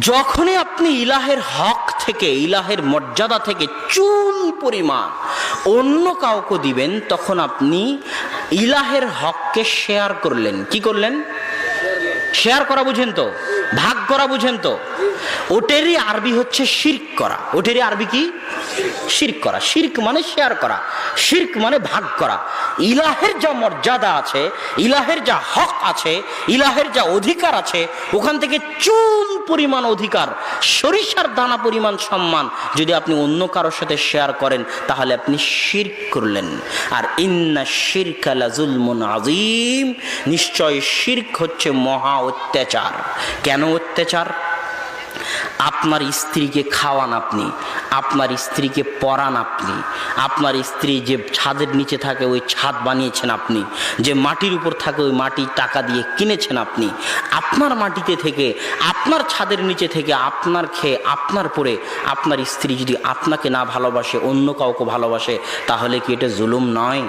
যখনই আপনি ইলাহের হক থেকে, ইলাহের মর্যাদা থেকে চুল পরিমাণ অন্য কাউকে দিবেন, তখন আপনি ইলাহের হককে শেয়ার করলেন। কি করলেন? শেয়ার করা বুঝেন তো? ভাগ করা বুঝেন তো? ওটেরই আরবি হচ্ছে শির্ক করা। ওটেরই আরবি কি? শির্ক করা। শির্ক মানে শেয়ার করা। শির্ক মানে ভাগ করা। ইলাহের যা মর্যাদা আছে, ইলাহের যা হক আছে, ইলাহের যা অধিকার আছে, ওখান থেকে চুল পরিমাণ অধিকার, সরিষার দানা পরিমাণ সম্মান যদি আপনি অন্য কারোর সাথে শেয়ার করেন, তাহলে আপনি শির্ক করলেন। আর ইন্না শির্ক লাজুলমুন আজিম নিশ্চয় শির্ক হচ্ছে মহা অত্যাচার। কেন অত্যাচার? আপনার স্ত্রীকে খাওয়ান আপনি, আপনার স্ত্রীকে পরান আপনি, আপনার স্ত্রী যে ছাদের নিচে থাকে ওই ছাদ বানিয়েছেন আপনি, যে মাটির উপর থাকে ওই মাটি টাকা দিয়ে কিনেছেন আপনি, আপনার মাটিতে থেকে, আপনার ছাদের নিচে থেকে আপনার খেয়ে আপনার পরে আপনার স্ত্রী যদি আপনাকে না ভালোবাসে, অন্য কাউকে ভালোবাসে, তাহলে কি এটা জুলুম নয়?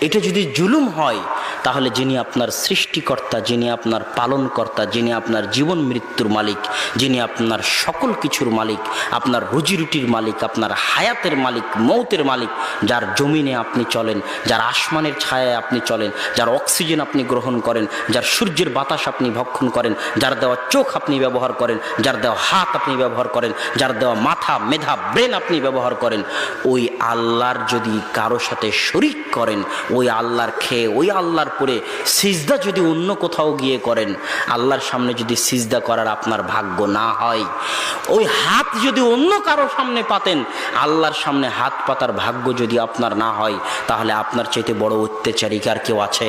এটা যদি জুলুম হয় তাহলে যিনি আপনার সৃষ্টিকর্তা, যিনি আপনার পালনকর্তা, যিনি আপনার জীবন মৃত্যুর মালিক, যিনি আপনার সকল কিছুর মালিক, আপনার রুজি রুটির মালিক, আপনার হায়াতের মালিক, মৌতের মালিক, যার জমিনে আপনি চলেন, যার আসমানের ছায়ায় আপনি চলেন, যার অক্সিজেন আপনি গ্রহণ করেন, যার সূর্যের বাতাস আপনি ভক্ষণ করেন, যার দেওয়া চোখ আপনি ব্যবহার করেন, যার দেওয়া হাত আপনি ব্যবহার করেন, যার দেওয়া মাথা, মেধা, ব্রেন আপনি ব্যবহার করেন, ওই আল্লাহর যদি কারও সাথে শরিক করেন, ওই আল্লাহর খেয়ে, ওই আল্লাহর পরে সিজদা যদি অন্য কোথাও গিয়ে করেন, আল্লাহর সামনে যদি সিজদা করার আপনার ভাগ্য না হয়, ওই হাত যদি অন্য কারও সামনে পাতেন, আল্লাহর সামনে হাত পাতার ভাগ্য যদি আপনার না হয়, তাহলে আপনার চাইতে বড় অত্যাচারিকার কেউ আছে?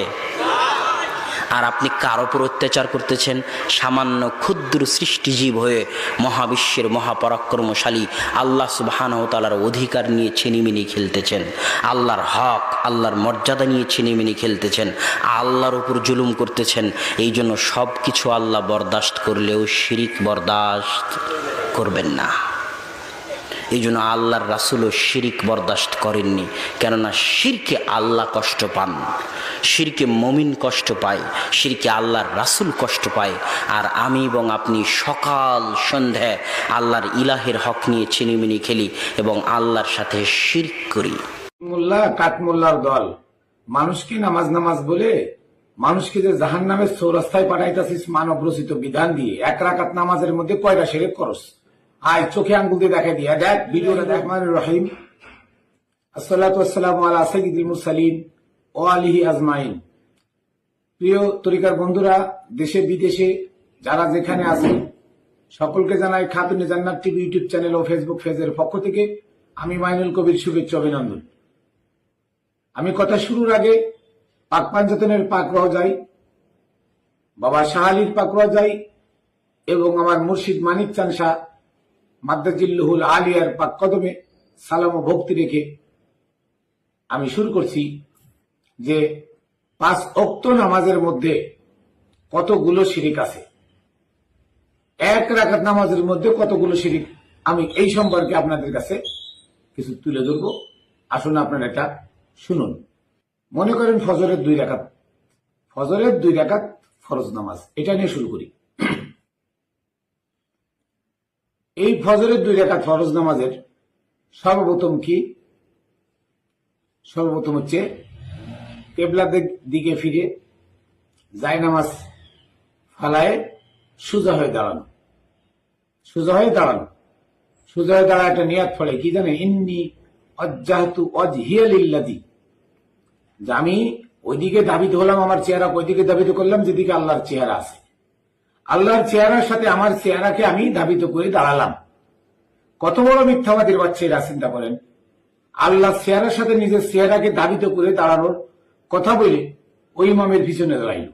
আর আপনি কার ওপর অত্যাচার করতেছেন? সামান্য ক্ষুদ্র সৃষ্টিজীব হয়ে মহাবিশ্বের মহাপরাক্রমশালী আল্লাহ সুবাহানতালার অধিকার নিয়ে ছিনিমিনি খেলতেছেন। আল্লাহর হক, আল্লাহর মর্যাদা নিয়ে ছিনিমিনি খেলতেছেন। আল্লাহর উপর জুলুম করতেছেন। এই জন্য সব কিছু আল্লাহ বরদাস্ত করলেও শিরিক বরদাস্ত করবেন না। এই জন্য আল্লাহর রাসুলও শিরিক বরদাস্ত করেননি। কেননা শিরকে আল্লাহ কষ্ট পান, শিরকে মমিন কষ্ট পায়, শিরকে আল্লাহর রাসুল কষ্ট পায়। আর আমি এবং আপনি সকাল সন্ধ্যায় আল্লাহর ইলাহের হক নিয়ে ছিনিমিনি খেলি এবং আল্লাহর সাথে শিরক করি। মোল্লা কাঠমোল্লার দল। মানুষকে নামাজ নামাজ বলে? মানুষকে যে জাহান নামের চৌরাস্তায় পাঠাইতেছিস মানব রচিত বিধান দিয়ে? এক রাকাত নামাজের মধ্যে কয়টা সেরে করস? আয় চোখে আঙ্গুল দিয়ে দেখা দিয়া। দেখ ভিডিওটা দেখ। মানে রহিম। আসসালাম আলা সঈদুল মুরসালিন ও আলিহি আজমাইন। প্রিয় তরিকার বন্ধুরা দেশে বিদেশে যারা যেখানে আছেন সকলকে জানাই Khatune Jannat TV YouTube channel ও ফেসবুক পেজের পক্ষ থেকে আমি মাইনুল কবির শুভেচ্ছা অভিনন্দন। আমি কথা শুরুর আগে পাক পাঞ্জতনের পাক যাই বাবা শাহালির পাক যাই এবং আমার মুর্শিদ মানিক চান শাহ মাদ্দাজিল্লুহুল আলিয়ার পাক কদমে সালাম ও ভক্তি রেখে আমি শুরু করছি যে পাঁচ অক্ত নামাজের মধ্যে কতগুলো শিরিক আছে? এক রাখাত নামাজের মধ্যে কতগুলো শিরিক? আমি এই সম্পর্কে আপনাদের কাছে কিছু তুলে ধরবো। আসুন আপনারা এটা শুনুন। মনে করেন ফজরের দুই রাকাত। ফজরের দুই রাকাত ফরজ নামাজ। এটা নিয়ে শুরু করি। এই ফজরের দুই রাকাত ফরজ নামাজের সর্বপ্রথম কি? সর্বপ্রথম হচ্ছে কেবলাদের দিকে ফিরে জায় নামাজ ফালায় সোজা হয়ে দাঁড়ানো। সোজা হয়ে দাঁড়ানো। সোজা হয়ে দাঁড়া একটা নিয়াত ফলে কি জানে ইন্নি অজ্জাহতু অজহিয়ালিল্লাদি যে আমি ওইদিকে দাবিত হলাম আমার চেহারা, ওইদিকে দাবিত করলাম যেদিকে আল্লাহর চেহারা আছে। আল্লাহর চেহারার সাথে আমার চেহারাকে আমি দাবিত করে দাঁড়ালাম। কত বড় মিথ্যাবাদীর বাচ্চা এরা চিন্তা করেন। আল্লাহ চেহারার সাথে নিজের চেহারাকে দাবিত করে দাঁড়ানোর কথা বলে ওই ইমামের পিছনে দাঁড়াইল।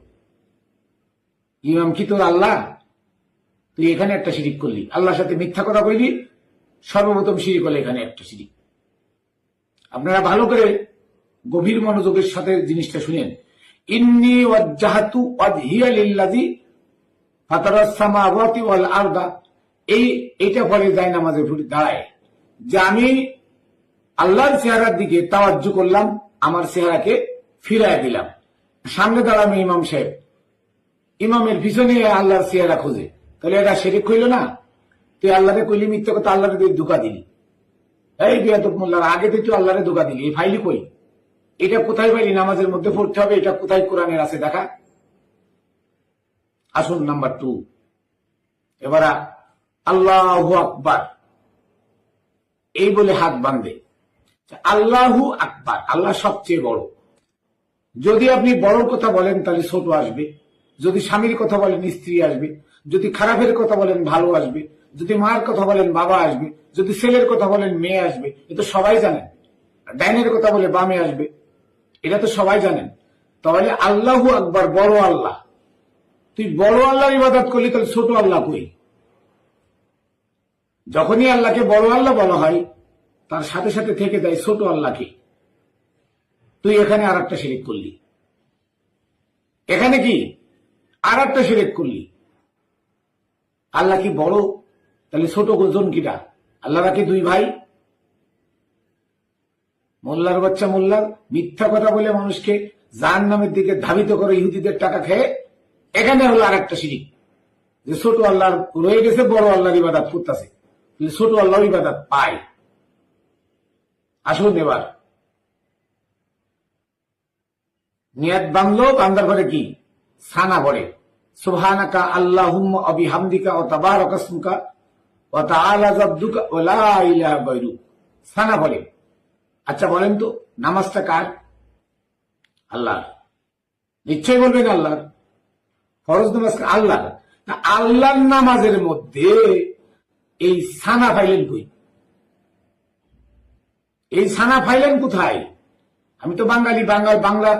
ইমাম কি তোর আল্লাহ? তুই এখানে একটা শিরিক করলি। আল্লাহর সাথে মিথ্যা কথা কইলি, সর্বপ্রথম শিরিক হলে এখানে একটা শিরিক। আপনারা ভালো করে গভীর মনোযোগের সাথে জিনিসটা শুনেন। ইন্নি ওয়াজ্জাহাতু ওয়াজহিয়া লিল্লাযী ফাতারাস সামাওয়াতি ওয়াল আরদা। এই এটা নামাজের যে আমি আল্লাহর দিকে করলাম, আমার ফিরায় দিলাম। সামনে ইমাম সাহেব। ইমামের পিছনে আল্লাহর চেহারা খোঁজে। তাহলে এটা সেরেক হইল না? তুই আল্লাহরে কইলি মিথ্যে কথা, আল্লাহরে তুই ধোকা দিলি। এই বিয়াদব মোল্লার, আগে তুই তুই আল্লাহরে ধোকা দিলি, এই ফাইলি কই? এটা কোথায় পাইলি? নামাজের মধ্যে পড়তে হবে, এটা কোথায় কোরআনের আছে? দেখা। আসুন নাম্বার টু এবার আল্লাহ আকবার। এই বলে হাত বাঁধে। আল্লাহু আকবার, আল্লাহ সবচেয়ে বড়। যদি আপনি বড় কথা বলেন, তাহলে ছোট আসবে। যদি স্বামীর কথা বলেন, স্ত্রী আসবে। যদি খারাপের কথা বলেন, ভালো আসবে। যদি মার কথা বলেন, বাবা আসবে। যদি ছেলের কথা বলেন, মেয়ে আসবে। এ তো সবাই জানেন। ডাইনের কথা বলে বামে আসবে। এটা তো সবাই জানেন। তাহলে আল্লাহু আকবার, বড় আল্লাহ। তুই বড় আল্লাহর ইবাদত করলি, তাহলে ছোট আল্লাহ কই? যখনই আল্লাহকে বড় আল্লাহ বলা হয়, তার সাথে সাথে থেকে দেয় ছোট আল্লাহকে। তুই এখানে আর একটা সিরেক করলি। এখানে কি? আর একটা সিরেক করলি। আল্লাহ কি বড়? তাহলে ছোট গোজন কিটা? আল্লাহরা কি দুই ভাই? মোল্লার বাচ্চা মোল্লার, মিথ্যা কথা বলে মানুষকে জাহান নামের দিকে ধাবিত করে ইহুদিদের টাকা খেয়ে এখানে হলো আর একটা সিরিক যে ছোট আল্লাহর রয়ে গেছে, বড় আল্লাহর ইবাদাত করতেছে ছোট আল্লাহর ইবাদাত পায় আসুন এবার। নিয়াত বাংলো বান্দার ঘরে কি? সানা ভরে সুবহানাকা আল্লাহুম্মা অবিহামদিকা ও তাবারাকাসমুকা ও তাআলা জাদ্দুকা ওয়া লা ইলাহা গায়রুক। সানা ভরে আচ্ছা বলেন তো, নামাজটা কার? আল্লাহ নিশ্চয়ই বলবেন আল্লাহ ফরজ নামাজ আল্লাহ আল্লাহর? নামাজের মধ্যে এই সানা ফাইলেন কই? এই সানা ফাইলেন কোথায়? আমি তো বাঙালি বাঙাল বাংলা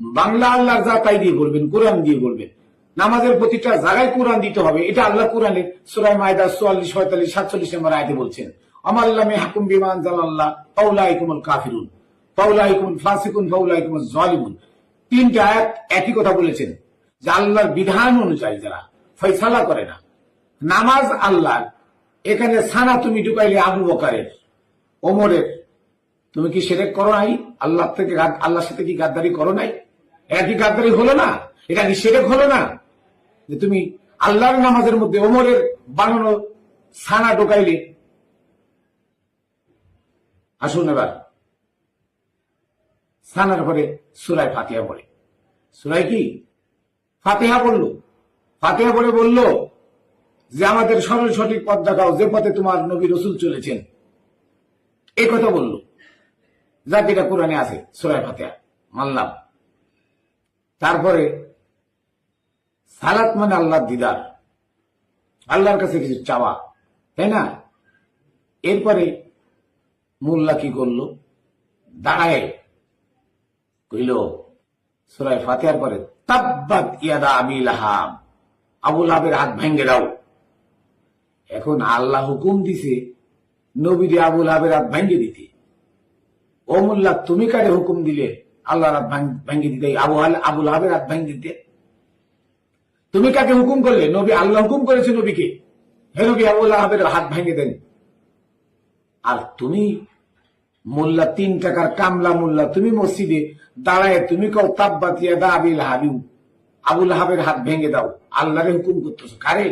বাংলা আল্লাহর যা তাই দিয়ে বলবেন, কোরআন দিয়ে বলবেন। নামাজের প্রতিটা জায়গায় কোরআন দিতে হবে, এটা আল্লাহ কোরআনে সুরাই মায়দা চুয়াল্লিশ, পঁয়তাল্লিশ, সাতচল্লিশ নম্বর আয়তে বলছেন। আমাল্লামে হাকুম বিমান জালাল্লাহ পাউলাইকুমুল কাফিরুন। পাউলাইকুমুল ফাসিকুন পাউলাইকুমুল জালিমুন। তিনটা আয়াত একই কথা বলেছেন। যে আল্লাহর বিধান অনুযায়ী যারা ফয়সালা করে না, নামাজ আল্লাহ এখানে সানা তুমি ঢুকাইলে আবু বকারের, ওমরের। তুমি কি সেরেক করো নাই? আল্লাহ থেকে আল্লাহর সাথে কি গাদ্দারি করো নাই? কি গাদ্দারি হলো না? এটা কি সেরেক হলো না? যে তুমি আল্লাহর নামাজের মধ্যে ওমরের বানানো সানা ঢুকাইলে। আসুন এবার। সানার পরে সুরায় ফাতিহা পড়ে। সুরায় কি? ফাতিহা পড়ল ফাতেহা বলে বলল যে, আমাদের সরল সঠিক পথ দেখাও, যে পথে তোমার নবী রসুল চলেছেন। এই কথা বলল। যেটা কোরআনে আছে সুরায় ফাতেহা, মানলাম। তারপরে, সালাত মানে আল্লাহর দিদার, আল্লাহর কাছে কিছু চাওয়া, তাই না? এরপরে মোল্লা কি করল? দাঁড়ায়, কইল সুরায় ফাতিহার পরে, তাব্বাত ইয়াদা আবিল আহাব আবুল আবের হাত ভেঙ্গে দাও। এখন আল্লাহ হুকুম দিছে, নবীরে আবুল আবের হাত ভেঙ্গে দিতে। ও মোল্লা, তুমি কারে হুকুম দিলে আল্লাহ রাত ভেঙ্গে দিতে? আবু আবুল আবের হাত ভেঙ্গে দিতে। তুমি কাকে হুকুম করলে? নবী আল্লাহ হুকুম করেছে নবীকে। হে নবী আবুল আহাবের হাত ভেঙে দেন। আর তুমি, মোল্লা, তিন টাকার কামলা মোল্লা, তুমি মসজিদে দাঁড়ায়, তুমি কও তাব্বাতিয়া দা আবিল হাবিউ আবুল হাবের হাত ভেঙে দাও। আল্লাহরে হুকুম করতেছো। কারে?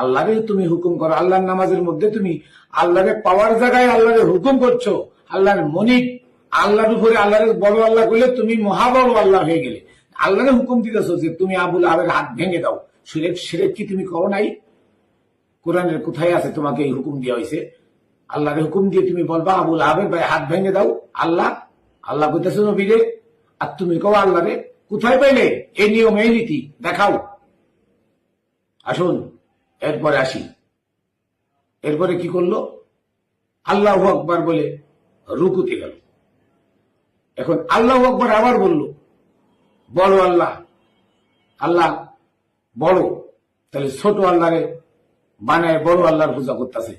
আল্লাহরে তুমি হুকুম করো। আল্লাহর নামাজের মধ্যে তুমি আল্লাহরে পাওয়ার জায়গায় আল্লাহরে হুকুম করছ। আল্লাহর মনিক, আল্লাহর উপরে আল্লাহরে বড় আল্লাহ করলে তুমি মহাবড় আল্লাহ হয়ে গেলে। আল্লাহরে হুকুম দিতেছো যে তুমি আবুল আবের হাত ভেঙে দাও। সিরেক সিরেক কি তুমি করো নাই? কোরআনের কোথায় আছে তোমাকে এই হুকুম দেওয়া হয়েছে আল্লাহর হুকুম দিয়ে তুমি বলবা, আবুল আবের ভাই হাত ভেঙে দাও। আল্লাহ আল্লাহ কইতেছে নবীরে, আর তুমি কও আল্লাহ রে কোথায় পাইলে? এই নিয়ম, এই নীতি, দেখাও। আসুন, এরপরে আসি। এরপরে কি করল? আল্লাহ আকবার বলে রুকুতে গেল। এখন আল্লাহ আকবার আবার বলল বড় আল্লাহ আল্লাহ বড় তাহলে ছোট আল্লাহরে বানায় বড় আল্লাহর পূজা করতেছে।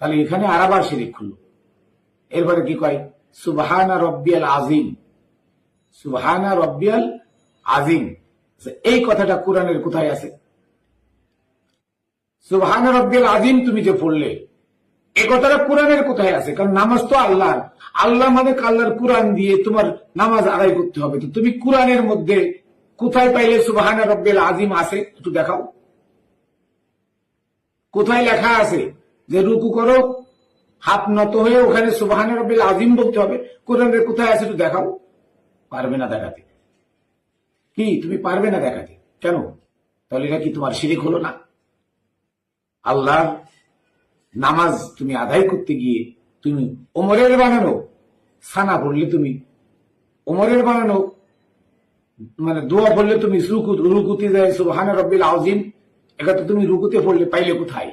তাহলে এখানে আর আবার শিরিক খুলল। এরপরে কি কয়? সুবহানা রব্বিয়াল আজিম সুবহানা রব্বিয়াল আজিম এই কথাটা কোরআনের কোথায় আছে? সুবহানা রব্বিয়াল আজিম তুমি যে পড়লে এই কথাটা কোরআনের কোথায় আছে? কারণ নামাজ তো আল্লাহর। আল্লাহ মানে আল্লাহর কোরআন দিয়ে তোমার নামাজ আদায় করতে হবে। তো তুমি কোরআনের মধ্যে কোথায় পাইলে সুবহানা রব্বিল আজিম আছে? একটু দেখাও। কোথায় লেখা আছে যে রুকু করো হাত নত হয়ে ওখানে সুবাহানের রব্বিল আজিম বলতে হবে। কোরআনের কোথায় আছে একটু দেখাও। পারবে না দেখাতে। কি, তুমি পারবে না দেখাতে? কেন? তাহলে এটা কি তোমার শিরিক হলো না? আল্লাহর নামাজ তুমি আদায় করতে গিয়ে তুমি ওমরের বানানো, সানা পড়লে তুমি ওমরের বানানো মানে দোয়া পড়লে তুমি রুকু রুকুতে যায় সুবহান রব্বিল আউজিম এটা তো তুমি রুকুতে পড়লে পাইলে কোথায়?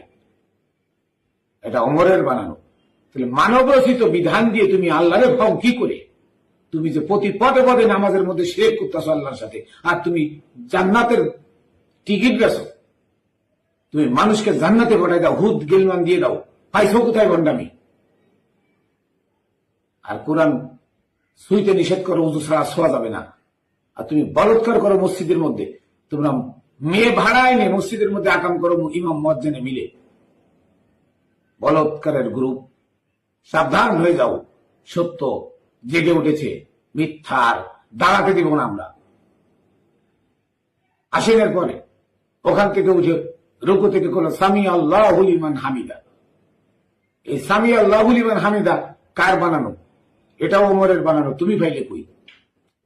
এটা অমরের বানানো। তাহলে মানব রচিত বিধান দিয়ে তুমি আল্লাহরে ভাও কি করে? তুমি যে প্রতি পদে পদে নামাজের মধ্যে শেখ করতেছ আল্লাহর সাথে, আর তুমি জান্নাতের টিকিট বেছো তুমি মানুষকে জান্নাতে পাঠাই দাও, হুদ, গেলমান দিয়ে দাও, পাইছো কোথায় গন্ডামি আর কোরআন সুইতে নিষেধ করো, উজু ছাড়া শোয়া যাবে না। আর তুমি বলৎকার করো মসজিদের মধ্যে, তোমরা মেয়ে ভাড়া এনে মসজিদের মধ্যে আকাম করো, ইমাম মজ্জেনে মিলে। বলৎকারের গ্রুপ সাবধান হয়ে যাও। সত্য, জেগে উঠেছে। মিথ্যার দাঁড়াতে দিব না আমরা। আসেনের পরে ওখান থেকে উঠে রুকু থেকে কোন সামি আল্লাহ ইমান হামিদা। এই সামি আল্লাহ ইমান হামিদা কার বানানো? এটাও ওমরের বানানো। তুমি ভাইলে কই?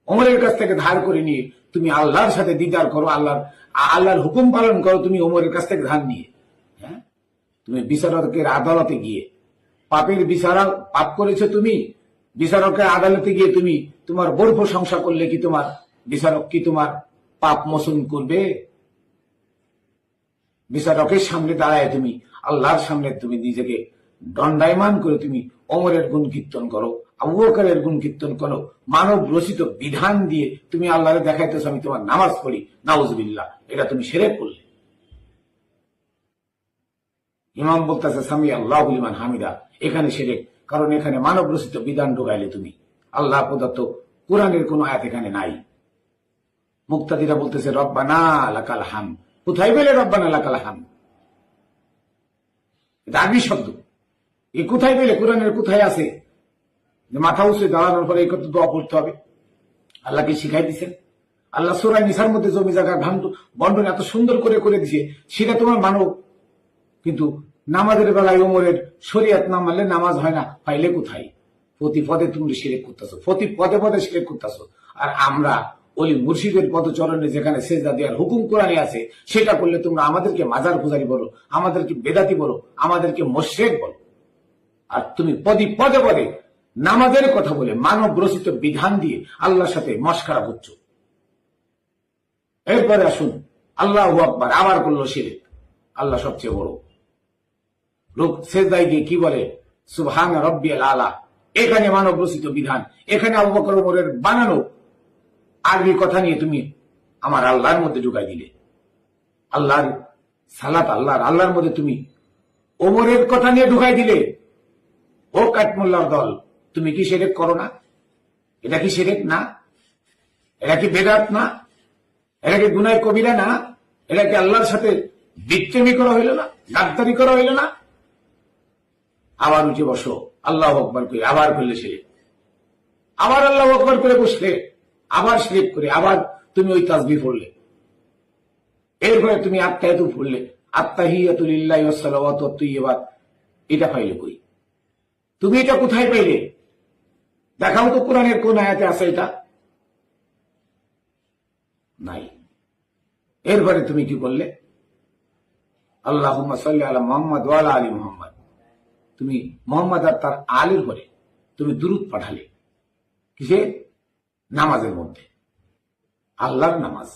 ওমরের কাছ থেকে ধার করে নিয়ে তুমি আল্লাহর সাথে দিদার করো, আল্লাহর আল্লাহর হুকুম পালন করো, তুমি ওমরের কাছ থেকে ধার নিয়ে। হ্যাঁ? তুমি বিচারকের আদালতে গিয়ে পাপের বিচারা পাপ করেছ তুমি? বিচারকের আদালতে গিয়ে তুমি তোমার বোর প্রশংসা করলে কি তোমার? বিচারক কি তোমার পাপ মোচন করবে? বিচারকের সামনে দাঁড়ায় তুমি, আল্লাহর সামনে তুমি নিজেকে দণ্ডায়মান করে তুমি অমরের গুণ কীর্তন করো আবুবকরের গুণ কীর্তন করো, মানব রচিত বিধান দিয়ে তুমি আল্লাহরে দেখাইতেছো, আমি তোমার নামাজ পড়ি, নাউজবিল্লাহ। এটা তুমি সেরে করলে ইমাম বলতেছে, সামি আল্লাহ ইমান হামিদা। এখানে সেরে কারণ এখানে মানব রচিত বিধান ঢোকাইলে তুমি। আল্লাহ প্রদত্ত কোরআনের কোন আয়াত এখানে নাই। মুক্তাদিরা বলতেছে, রব্বানা লাকাল হাম। কোথায় পেলে রব্বানা লাকাল হাম? এটা আরবি শব্দ। এই কোথায় পেলে? কোরআনের কোথায় আছে? মাথা উঁচে দাঁড়ানোর পরে এই কত দোয়া পড়তে হবে। আল্লাহকে শিখাই দিচ্ছেন আল্লাহ সুরাই নিসার মধ্যে জমি জায়গা ধান বন্টন এত সুন্দর করে করে দিছে, সেটা তোমার মানব কিন্তু নামাজের বেলায় ওমরের শরীয়ত না মানলে নামাজ হয় না, পাইলে কোথায়? প্রতি পদে তুমি সিরেক করতেছো, প্রতি পদে পদে সিরেক করতেছো। আর আমরা ওলি মুর্শিদের পদচরণে যেখানে সেজদা দেওয়ার হুকুম কোরআনে আছে, সেটা করলে তোমরা আমাদেরকে মাজার পূজারি বলো, আমাদেরকে বেদাতি বলো, আমাদেরকে মোশেক বলো। আর তুমি পদি পদে পদে নামাজের কথা বলে মানব রচিত বিধান দিয়ে আল্লাহর সাথে মস্কারা করছ। এরপরে আসুন, আল্লাহ আবার করল সিরেক আল্লাহ সবচেয়ে বড়। লোক সেজদায় গিয়ে কি বলে? সুবহান রব্বিয়াল আলা। এখানে মানব রচিত বিধান। এখানে আবু বানানো আরবি কথা নিয়ে তুমি আমার আল্লাহর মধ্যে ঢুকাই দিলে। আল্লাহর সালাত, আল্লাহর আল্লাহর মধ্যে তুমি ওমরের কথা নিয়ে ঢুকাই দিলে। ও কাঠমোল্লার দল, তুমি কি সেরেক করো না? এটা কি সেরেক না? এটা কি বেদাত না? এটা কি গুনায় কবিরা না? এটা কি আল্লাহর সাথে বিক্রমি করা হইল না? ডাক্তারি করা হইল না? আবার উঠে বসো। আল্লাহ আকবর করে আবার করলে সে। আবার আল্লাহ আকবর করে বসলে, আবার স্লিপ করে, আবার তুমি ওই তাজবি পড়লে। এরপরে তুমি আত্মায়তু পড়লে। আত্মাহিয়াতুলিল্লাহ এটা পাইলে কই? তুমি এটা কোথায় পাইলে? দেখাও তো কোরআনের কোন আয়াতে আছে এটা। নাই। এরপরে তুমি কি করলে? আল্লাহ আলা মোহাম্মদ ওয়ালা আলী মোহাম্মদ। তুমি মোহাম্মদ আর তার আলের পরে তুমি দূরত পাঠালে। কিসে? নামাজের মধ্যে। আল্লাহর নামাজ।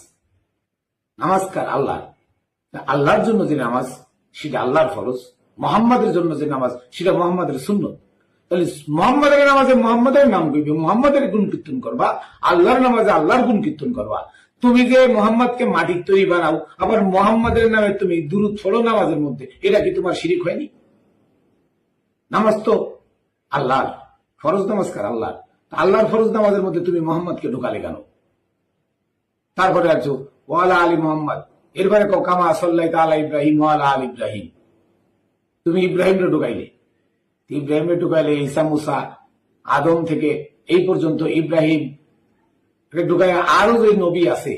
নামাজ কার? আল্লাহ আল্লাহর জন্য যে নামাজ, সেটা আল্লাহর ফরজ। মোহাম্মদের জন্য যে নামাজ, সেটা মোহাম্মদের শূন্য তাহলে মোহাম্মদের নামাজে মোহাম্মদের নাম কইবে, মোহাম্মদের গুণ কীর্তন করবা, আল্লাহর নামাজে আল্লাহর গুণ কীর্তন করবা। তুমি যে মোহাম্মদকে মাটির তৈরি বানাও, আবার মোহাম্মদের নামে তুমি দূরত ফলো নামাজের মধ্যে, এটা কি তোমার শিরিক হয়নি? নামাজ তো আল্লাহর ফরজ নমস্কার আল্লাহ আল্লাহর? ফরজ নামাজের মধ্যে তুমি মোহাম্মদকে ঢুকালে কেন? তারপরে আছো, ওয়ালা আলী মোহাম্মদ। এরপরে কো কামা সাল্লাই তালা ইব্রাহিম ওয়ালা আল ইব্রাহিম। তুমি ইব্রাহিমরে ঢুকাইলে। ইব্রাহিমে ঢুকাইলে ঈসা, মুসা, আদম থেকে এই পর্যন্ত ইব্রাহিম ঢুকাই আরও যে নবী আছে,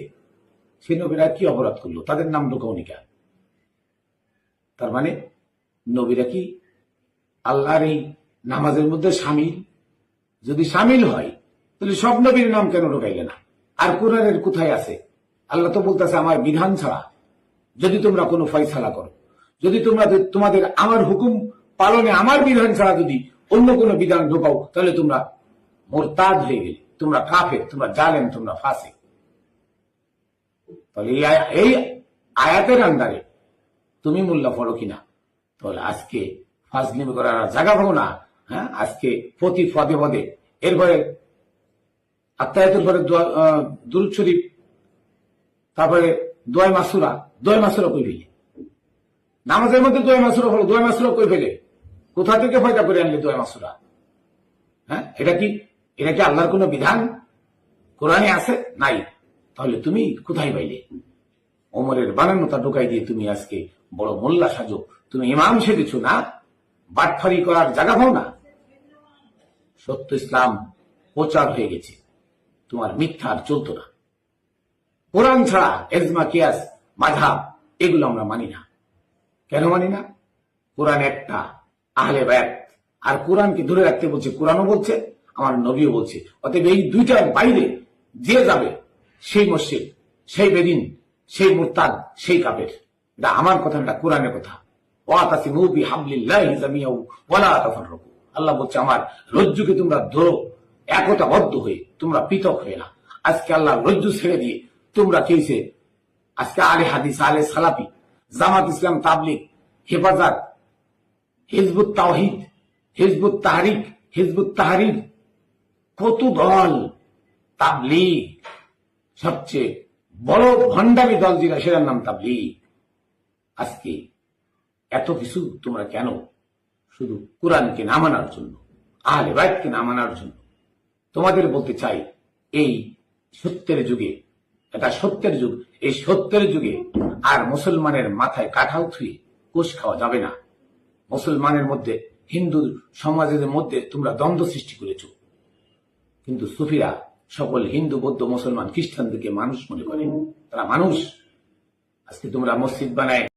সেই নবীরা কি অপরাধ করল? তাদের নাম ঢুকাও নিকা তার মানে নবীরা কি আল্লাহর এই নামাজের মধ্যে সামিল। যদি সামিল হয়, তাহলে সব নবীর নাম কেন ঢোকাইলে না? আর কোরআনের কোথায় আছে? আল্লাহ তো বলতেছে, আমার বিধান ছাড়া যদি তোমরা কোনো ফয়সালা করো, যদি তোমরা তোমাদের আমার হুকুম পালনে আমার বিধান ছাড়া যদি অন্য কোনো বিধান ঢোকাও, তাহলে তোমরা মোরতাদ হয়ে গেলে, তোমরা কাফের, তোমরা জালেন তোমরা ফাঁসে তাহলে এই আয়া- এই আয়াতের আন্ডারে তুমি মোল্লা পড়ো কিনা? তাহলে আজকে ফাজলিমি করার জায়গা পাবো না। হ্যাঁ? আজকে প্রতি পদে পদে। এরপরে আত্মায়তের পরে দুরুদ শরীফ, তারপরে দোয় মাসুরা। দোয় মাসুরা কই ফেলে? নামাজের মধ্যে দোয় মাসুরা হলো দোয় মাসুরা কই ফেলে? কোথা থেকে ফয়দা করে আনলে দোয় মাসুরা? হ্যাঁ? এটা কি এটা কি আল্লাহর কোন বিধান? কোরআনে আছে? নাই। তাহলে তুমি কোথায় পাইলে? ওমরের বানানোটা ঢুকাই দিয়ে তুমি আজকে বড় মোল্লা সাজো। তুমি ইমাম সেজেছ না? বাটফারি করার জায়গা পাও না। সত্য ইসলাম প্রচার হয়ে গেছে। তোমার মিথ্যা আর চলতো না। কোরআন ছাড়া এজমা, কিয়াস মাঝাব এগুলো আমরা মানি না। কেন মানি না? কোরআন একটা আহলে ব্যাত। আর কোরআনকে ধরে রাখতে বলছে, কোরআনও বলছে, আমার নবীও বলছে। অতএব এই দুইটার বাইরে যে যাবে, সেই মসজিদ, সেই বেদিন, সেই মুরতাদ, সেই কাপের। এটা আমার কথা এটা কোরআনের কথা। আল্লাহ বলছে, আমার রজ্জুকে তোমরা ধরো, একতাবদ্ধ হয়ে তোমরা পৃথক হয়ে না। আজকে আল্লাহ রজ্জু ছেড়ে দিয়ে তোমরা কেছে আজকে আলে হাদিস, আলে সালাফি, জামাত ইসলাম তাবলিক হেফাজত, হিজবুত তাওহিদ, হিজবুত তাহারিক, হিজবুত কত দল তাবলিগ, সবচেয়ে বড় ভণ্ডামি দল যেটা, সেটার নাম তাবলিগ। আজকে এত কিছু তোমরা কেন? শুধু কোরআনকে না মানার জন্য, আহলে বাইতকে না মানার জন্য। তোমাদের বলতে চাই, এই সত্যের যুগে, এটা সত্যের যুগ, এই সত্যের যুগে আর মুসলমানের মাথায় কাঠাও থুয়ে কোষ খাওয়া যাবে না। মুসলমানের মধ্যে হিন্দু সমাজের মধ্যে তোমরা দ্বন্দ্ব সৃষ্টি করেছ। কিন্তু সুফিরা সকল হিন্দু, বৌদ্ধ, মুসলমান, খ্রিস্টানদেরকে মানুষ মনে করে তারা মানুষ। আজকে তোমরা মসজিদ বানায়